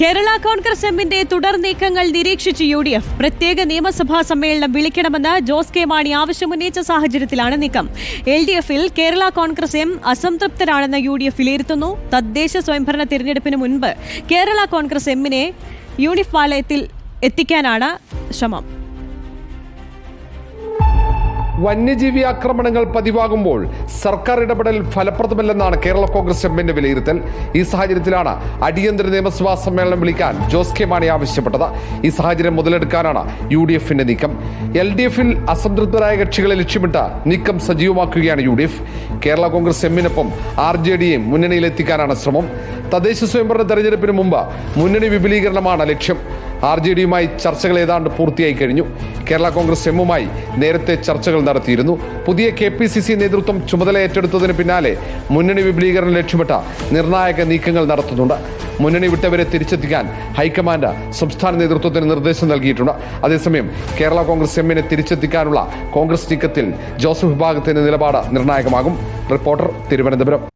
കേരള കോൺഗ്രസ് എമ്മിന്റെ തുടർ നീക്കങ്ങൾ നിരീക്ഷിച്ച് യു ഡി എഫ് പ്രത്യേക നിയമസഭാ സമ്മേളനം വിളിക്കണമെന്ന് ജോസ് കെ മാണി ആവശ്യമുന്നയിച്ച സാഹചര്യത്തിലാണ് നീക്കം. എൽ ഡി എഫിൽ കേരള കോൺഗ്രസ് എം അസംതൃപ്തരാണെന്ന് യു ഡി എഫ് വിലയിരുത്തുന്നു. തദ്ദേശ സ്വയംഭരണ തിരഞ്ഞെടുപ്പിന് മുൻപ് കേരള കോൺഗ്രസ് എമ്മിനെ യൂണിഫ് പാളയത്തിൽ എത്തിക്കാനാണ് ശ്രമം. വന്യജീവി ആക്രമണങ്ങൾ പതിവാകുമ്പോൾ സർക്കാർ ഇടപെടൽ ഫലപ്രദമല്ലെന്നാണ് കേരള കോൺഗ്രസ് എമ്മിന്റെ വിലയിരുത്തൽ. ഈ സാഹചര്യത്തിലാണ് അടിയന്തര നിയമസഭാ സമ്മേളനം വിളിക്കാൻ ജോസ് കെ മാണി ആവശ്യപ്പെട്ടത്. ഈ സാഹചര്യം മുതലെടുക്കാനാണ് യു ഡി എഫിന്റെ നീക്കം. എൽ ഡി എഫിൽ അസംതൃപ്തരായ കക്ഷികളെ ലക്ഷ്യമിട്ട് നീക്കം സജീവമാക്കുകയാണ് U D F Kerala Congress എമ്മിനൊപ്പം R J ഡിയെയും മുന്നണിയിലെത്തിക്കാനാണ് ശ്രമം. തദ്ദേശ സ്വയംഭരണ തെരഞ്ഞെടുപ്പിന് മുമ്പ് മുന്നണി വിപുലീകരണമാണ് ലക്ഷ്യം. ആർ ജെ ഡിയുമായി ചർച്ചകൾ ഏതാണ്ട് പൂർത്തിയായി കഴിഞ്ഞു. കേരള കോൺഗ്രസ് എമ്മുമായി നേരത്തെ ചർച്ചകൾ നടത്തിയിരുന്നു. പുതിയ കെ പി സി സി നേതൃത്വം ചുമതല ഏറ്റെടുത്തതിന് പിന്നാലെ മുന്നണി വിപുലീകരണം ലക്ഷ്യമിട്ട നിർണായക നീക്കങ്ങൾ നടത്തുന്നുണ്ട്. മുന്നണി വിട്ടവരെ തിരിച്ചെത്തിക്കാൻ ഹൈക്കമാൻഡ് സംസ്ഥാന നേതൃത്വത്തിന് നിർദ്ദേശം നൽകിയിട്ടുണ്ട്. അതേസമയം കേരള കോൺഗ്രസ് എമ്മിനെ തിരിച്ചെത്തിക്കാനുള്ള കോൺഗ്രസ് നീക്കത്തിൽ ജോസഫ് വിഭാഗത്തിന്റെ നിലപാട് നിർണായകമാകും. റിപ്പോർട്ടർ തിരുവനന്തപുരം.